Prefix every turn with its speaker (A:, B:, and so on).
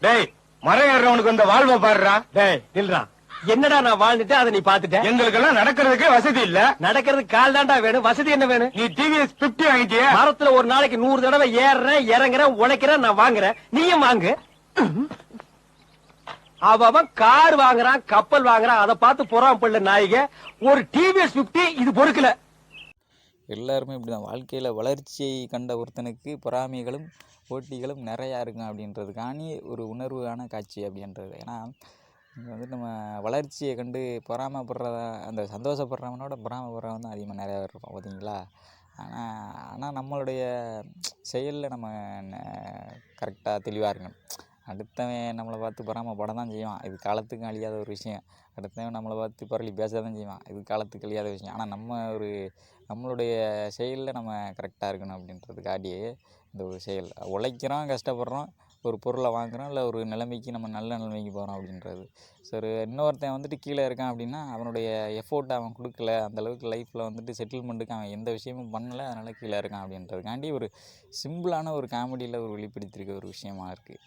A: டேய் மரம் ஏறவனுக்கு இந்த வாழ்வை பாடுறா
B: டேய் நில்றா. என்னடா நான் வாழ்ந்துட்டு அதை நீ பாத்துட்ட
A: எங்களுக்கு எல்லாம் நடக்கிறதுக்கு வசதி இல்ல.
B: நடக்கிறதுக்கு கால் தான்டா வேணும். வசதி என்ன வேணும்?
A: நீ டிவிஎஸ் பிப்டி வாங்கிட்டிய?
B: மரத்துல ஒரு நாளைக்கு நூறு தடவை ஏறுறேன் இறங்குறேன் உழைக்கிறேன் நான் வாங்குறேன். நீயும் வாங்கு. அவ அவன் கார் வாங்குறான் கப்பல் வாங்குறான் அதை பார்த்து புறாம பிள்ளை நாய்க. ஒரு டிவிஎஸ் பிப்டி இது பொறுக்கல.
C: எல்லாருமே இப்படி தான் வாழ்க்கையில் வளர்ச்சியை கண்ட ஒருத்தனுக்கு பொறாமைகளும் போட்டிகளும் நிறையா இருக்கும் அப்படின்றதுக்காணி ஒரு உணர்வான காட்சி அப்படின்றது. ஏன்னா இங்கே வந்து நம்ம வளர்ச்சியை கண்டு பொறாமைப்படுறத அந்த சந்தோஷப்படுறவனோட பொறாமப்படுறவன் தான் அதிகமாக நிறையா இருப்போம் பார்த்தீங்களா? ஆனால் ஆனால் நம்மளுடைய செயலில் நம்ம கரெக்டாக தெளிவாக இருக்கணும். அடுத்தவன் நம்மளை பார்த்து பொறாமைப்பட தான் செய்வான். இது காலத்துக்கு அழியாத ஒரு விஷயம். அடுத்தவன் நம்மளை பார்த்து பரளி பேச தான் செய்வான். இது காலத்துக்கு அழியாத விஷயம். ஆனால் நம்ம ஒரு நம்மளுடைய செயலில் நம்ம கரெக்டாக இருக்கணும் அப்படின்றதுக்காண்டியே இந்த ஒரு செயல். உழைக்கிறோம் கஷ்டப்படுறோம் ஒரு பொருளை வாங்குகிறோம் இல்லை ஒரு நிலைமைக்கு நம்ம நல்ல நிலைமைக்கு போகிறோம் அப்படின்றது. சரி இன்னொருத்தன் வந்துட்டு கீழே இருக்கான் அப்படின்னா அவனுடைய எஃபோர்ட் அவன் கொடுக்கல. அந்த அளவுக்கு லைஃப்பில் வந்துட்டு செட்டில்மெண்ட்டுக்கு அவன் எந்த விஷயமும் பண்ணலை. அதனால் கீழே இருக்கான் அப்படின்றதுக்காண்டி ஒரு சிம்பிளான ஒரு காமெடியில் ஒரு வெளிப்படுத்தியிருக்க ஒரு விஷயமா இருக்குது